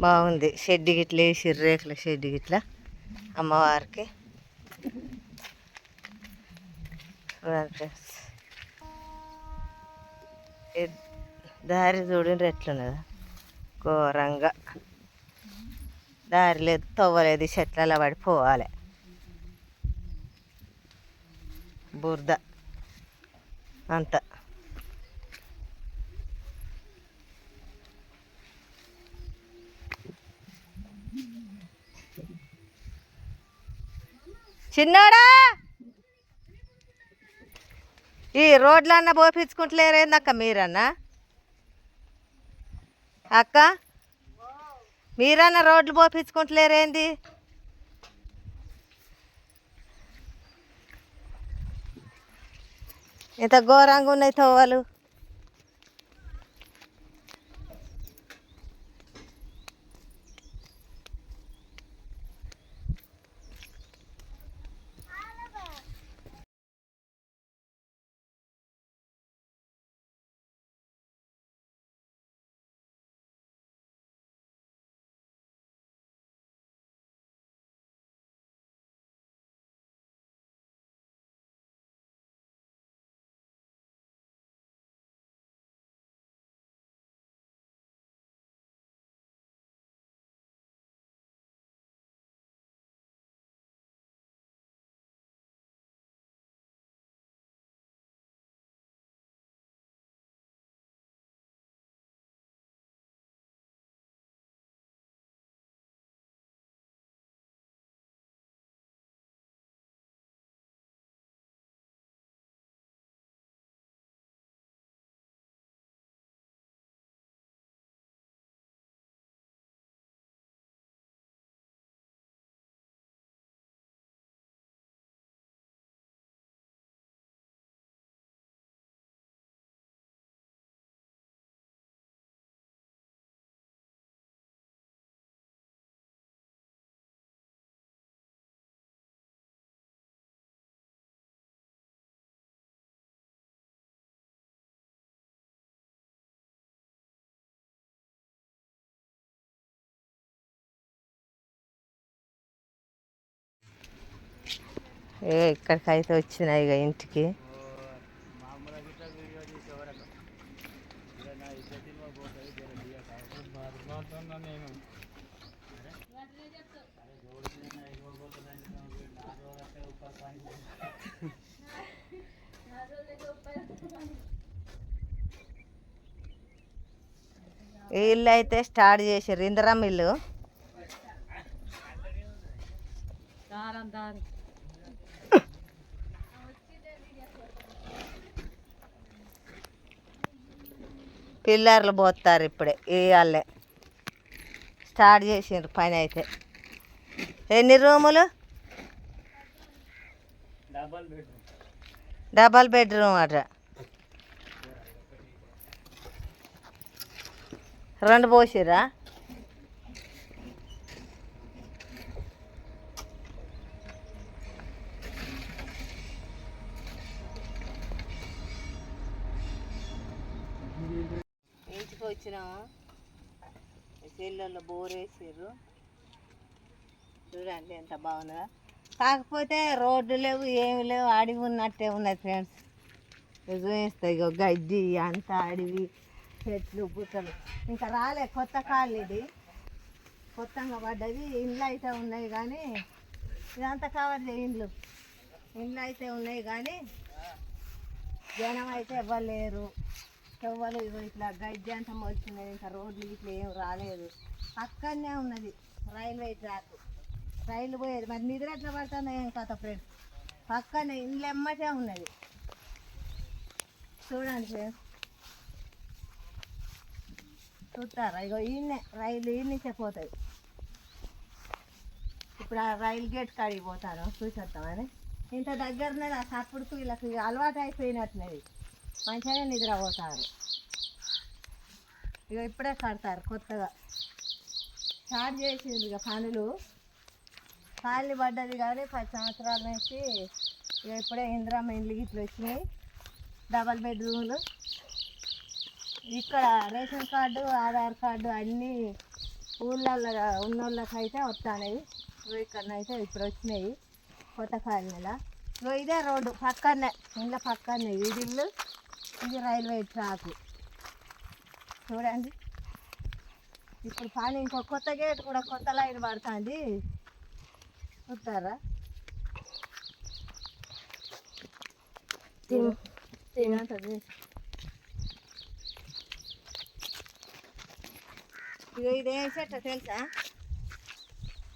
బాగుంది. షెడ్ గిట్ల వేసి రేకుల షెడ్ గిట్ల. అమ్మవారికి. ఫ్రెండ్స్. దారి చూడండి ఎట్లున్నదా? ఘోరంగా. దారి లేదు తవ్వలేదు చెట్లలో పడిపోవాలి బురద. అంత. చిన్నోడా? ఈ రోడ్లన్న పోపించుకుంటలేరేందక్క మీరన్నా? అక్క మీరన్నా రోడ్లు పోపించుకుంటలేరేంది? ఇంత ఘోరంగా ఉన్నాయి తోవలు ఏ ఇక్కడికైతే వచ్చినాయి ఇక ఇంటికి. ఇల్లు అయితే స్టార్ట్ చేసారు ఇందిరం ఇల్లు. పిల్లర్లు పోస్తారు ఇప్పుడే ఈ వాళ్ళే. స్టార్ట్ చేసిండ్రు పని అయితే. ఎన్ని రూములు? డబల్ బెడ్రూమ్ అట. రెండు పోసిరా ఇంటికి వచ్చినాము చెల్లెళ్ళు బోర్ వేసారు చూడండి ఎంత బాగున్నదా? కాకపోతే రోడ్డు లేవు ఏమి లేవు అడవి ఉన్నట్టే ఉన్నది ఫ్రెండ్స్. చూపిస్తాయి ఇగో గడ్డి అంత అడవి చెట్లు బుట్టలు. ఇంకా రాలే కొత్త కాళ్ళు ఇది. కొత్తగా పడ్డది ఇండ్లు అయితే ఉన్నాయి కానీ ఇదంతా కవర్ చేయ ఇండ్లు. ఇండ్లు అయితే ఉన్నాయి కానీ జనం అయితే ఇవ్వలేరు ఎవ్వరు ఇగో ఇట్లా గడ్డి అంతా వచ్చినది ఇంకా రోడ్లు ఇట్లా ఏం రాలేదు. అక్కడనే ఉన్నది రైల్వే ట్రాక్. రైలు పోయేది. మరి నిద్ర ఎట్లా పడుతుందో ఏం కథ ఫ్రెండ్స్ పక్కనే ఇండ్లు ఎమ్మటే ఉన్నది. చూడండి ఫ్రెండ్స్ చూస్తారా? ఇగో ఈయనే రైలు ఈ నుంచే పోతుంది. ఇప్పుడు ఆ రైలు గేట్ కాడికి పోతాను. చూసేస్తామని ఇంత దగ్గరనే అప్పుడుకు వీళ్ళకి అలవాటు అయిపోయినట్టున్నది మంచిగానే నిద్రపోతారు ఇక ఇప్పుడే కడతారు కొత్తగా. స్టార్ట్ చేసింది ఇక పనులు. ఖాళీ పడ్డది కానీ పది సంవత్సరాల నుంచి ఇప్పుడే ఇందిరామ ఇండ్లు ఇట్లా వచ్చినాయి. డబల్ బెడ్రూమ్లు. ఇక్కడ రేషన్ కార్డు ఆధార్ కార్డు అన్నీ ఊళ్ళల్లో ఉన్నోళ్ళకైతే వస్తాయి ఇక్కడనైతే ఇప్పుడు వచ్చినాయి కొత్త కాయల నెల ఇగో ఇదే రోడ్డు పక్కనే ఇంట్లో పక్కనే ఇది ఇల్లు ఇది రైల్వే ట్రాక్. చూడండి. ఇప్పుడు పని ఇంకో కొత్త గేట్ కూడా కొత్త లైన్ పడుతుంది. చూస్తారా తినంతది ఇగో ఇదే చెట్టు తెలుసా?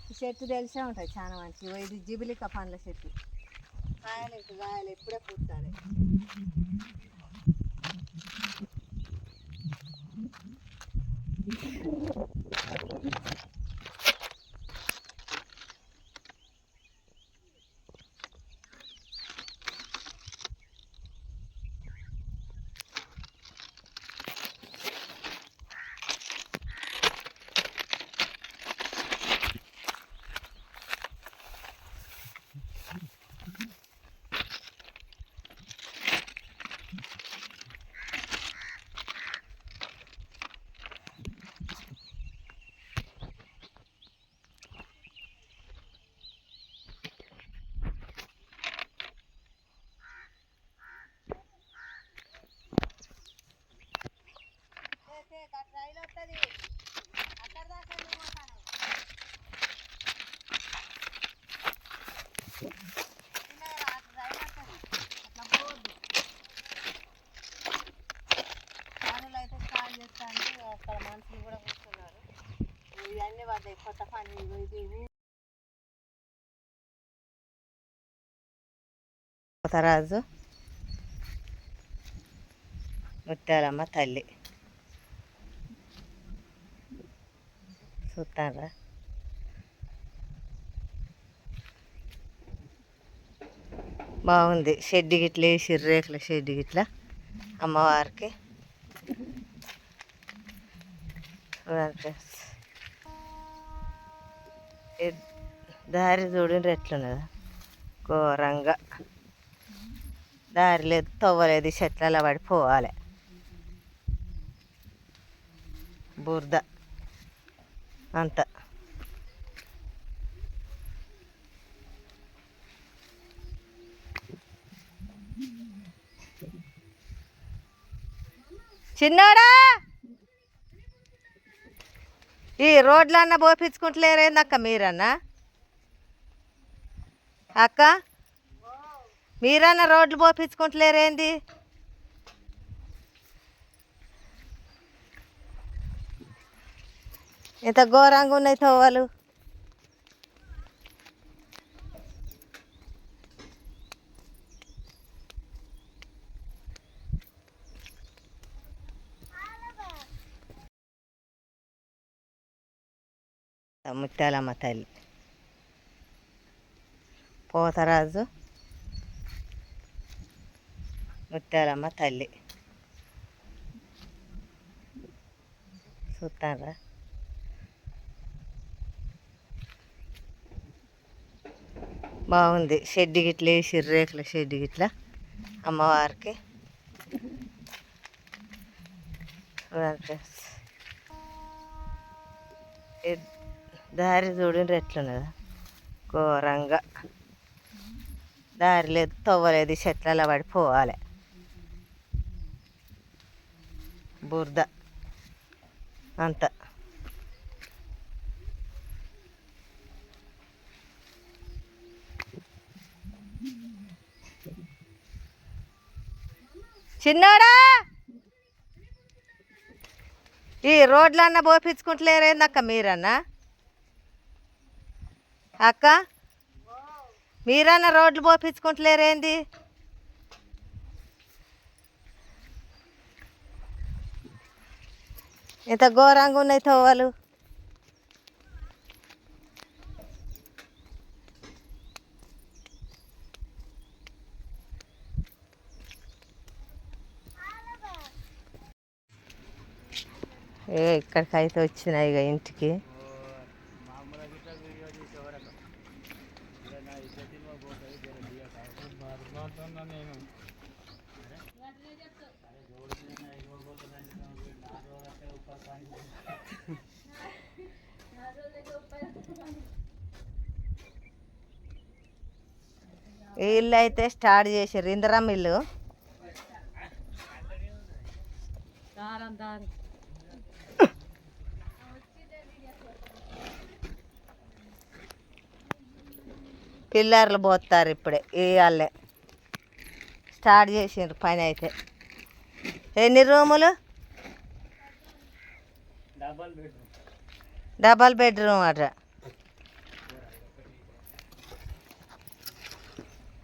ఈ చెట్టు తెలిసే ఉంటుంది చాలా మంచి ఇగో ఇది జిబిలిక పండ్ల చెట్టు కాయలు కాయలు ఇప్పుడే పూస్తాయి రైలు వస్తుంది అక్కడ దాకా వెళ్ళిపోతాను పనులు అయితే స్టార్ట్ చేస్తాను అక్కడ మనుషులు కూడా కూర్చున్నారు ఇవన్నీ పడ్డాయి కొత్త పని ఇగో ఇది తరాజు. ముత్యాలమ్మ తల్లి. చూస్తారా బాగుంది. షెడ్ గిట్ల వేసి రేకుల షెడ్ గిట్ల అమ్మవారికి. ఫ్రెండ్స్. దారి చూడండి ఎట్లున్నదా? ఘోరంగా. దారి లేదు తవ్వలేదు ఈ చెట్లలో పడిపోవాలి. బురద. అంత. చిన్నాడా! ఈ రోడ్లన్న పోపించుకుంటలేరేందక్క మీరన్నా? అక్క? మీరన్నా రోడ్లు పోపించుకుంటలేరేంది? ఇంత ఘోరంగా ఉన్నాయి తోవలు ముత్యాలమ్మ తల్లి. పోతరాజు. ముత్యాలమ్మ తల్లి. చూస్తారా బాగుంది. షెడ్ గిట్ల వేసి రేకుల షెడ్ గిట్ల. అమ్మవారికి. ఫ్రెండ్స్. దారి చూడండి ఎట్లున్నదా. ఘోరంగా. దారి లేదు తవ్వలేదు చెట్లలో పడిపోవాలి బురద అంత. చిన్నోడా! ఈ రోడ్లన్న పోపించుకుంటలేరేందక్క మీరన్నా? అక్క మీరన్న రోడ్లు పోపించుకుంటలేరేంది ఎంత ఘోరంగా ఉన్నాయి తోవలు ఏ ఇక్కడికైతే వచ్చినాయి ఇక ఇంటికి. ఈ ఇల్లు అయితే స్టార్ట్ చేసారు. ఇందరం ఇల్లు. పిల్లర్లు పోతారు ఇప్పుడే ఇవాళ్ళే స్టార్ట్ చేసిండ్రు పని అయితే. ఎన్ని రూములు? డబల్ బెడ్రూమ్ అట.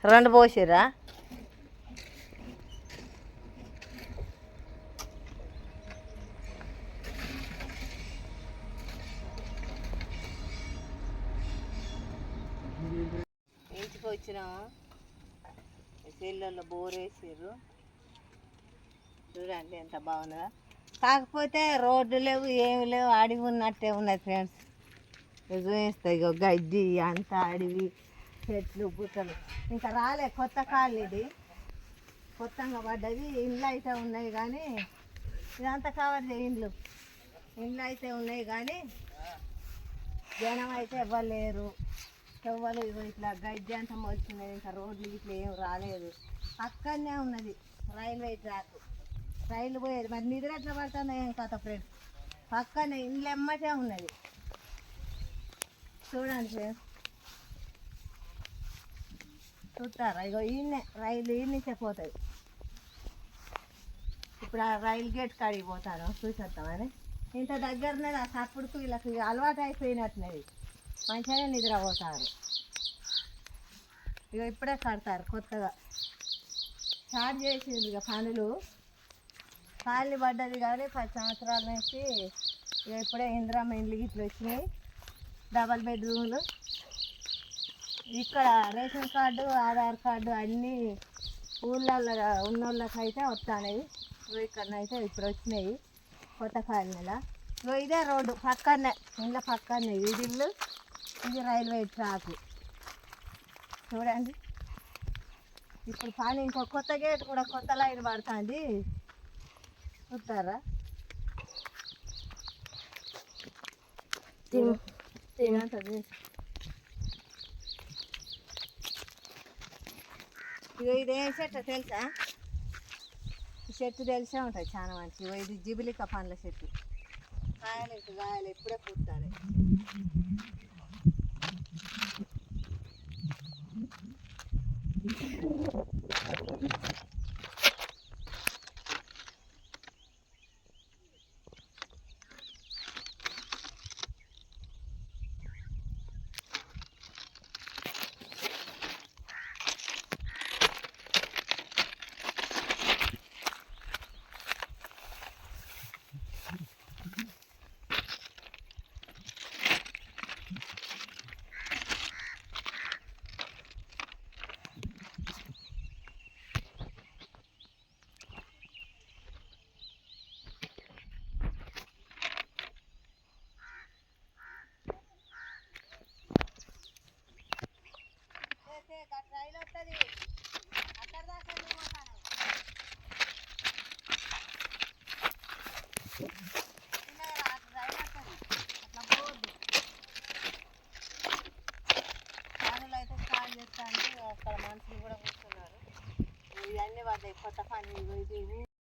రెండు పోసిర్రా? ఇంటికి వచ్చినాము? సెల్లలో బోర్ వేసారు చూడండి ఎంత బాగున్నదా. కాకపోతే రోడ్డు లేవు ఏమి లేవు అడవి ఉన్నట్టే ఉన్నది ఫ్రెండ్స్. చూపిస్తాయి ఇక గడ్డి అంత అడవి. చెట్లు బుట్టలు ఇంకా రాలే కొత్త కాళ్ళు ఇది. కొత్తగా పడ్డది ఇండ్లు అయితే ఉన్నాయి కానీ ఇదంతా కవర్ చేయిండ్లు ఇండ్లు. ఇండ్లు అయితే ఉన్నాయి కానీ జనం అయితే ఎవ్వరు లేరు ఎవ్వరు ఇగో ఇట్లా గడ్డి అంతా మొలిచినది ఇంకా రోడ్లు ఇట్లా ఏం రాలేదు. పక్కనే ఉన్నది రైల్వే ట్రాక్. రైలు పోయేది. మరి నిద్ర ఎట్లా పడుతుందో ఏం కథ ఫ్రెండ్స్ పక్కనే ఇండ్లు ఎమ్మటే ఉన్నది. చూడండి ఫ్రెండ్స్ చూస్తారా ఇగో ఈయనే రైలు ఈ నుంచే పోతుంది. ఇప్పుడు ఆ రైలు గేట్ కాడికి పోతాను చూసేద్దామని ఇంత దగ్గరనే ఆ సప్పుడుకు వీళ్ళకి అలవాటు అయిపోయినట్టున్నది. మంచిగానే నిద్రపోతారు. ఇక ఇప్పుడే కడతారు కొత్తగా. స్టార్ట్ చేసింది ఇక పనులు. కాళ్ళు పడ్డది కానీ పది సంవత్సరాల నుంచి. ఇక ఇప్పుడే ఇందిరామ ఇండ్లు ఇట్లా వచ్చినాయి. డబల్ బెడ్రూమ్లు. ఇక్కడ రేషన్ కార్డు ఆధార్ కార్డు అన్నీ ఊళ్ళల్లో ఉన్న వాళ్ళకైతే వస్తున్నాయి ఇక్కడనైతే ఇప్పుడు వచ్చినాయి. కొత్త కాలనీలో. ఇదే రోడ్డు పక్కనే ఇంట్లో పక్కనే ఇది ఇల్లు ఇది రైల్వే ట్రాక్. చూడండి. ఇప్పుడు పని ఇంకో కొత్త గేట్ కూడా కొత్త లైన్ పడుతుంది. చూస్తారా ఇదంతా ఇగో ఇదే ఇది చెట్టు తెలుసా? ఈ చెట్టు తెలిసే ఉంటుంది చాలా మంచి ఇగో ఇది జిబిలిక పండ్ల చెట్టు కాయలు ఇటు కాయలు ఎప్పుడే పూస్తాయి you.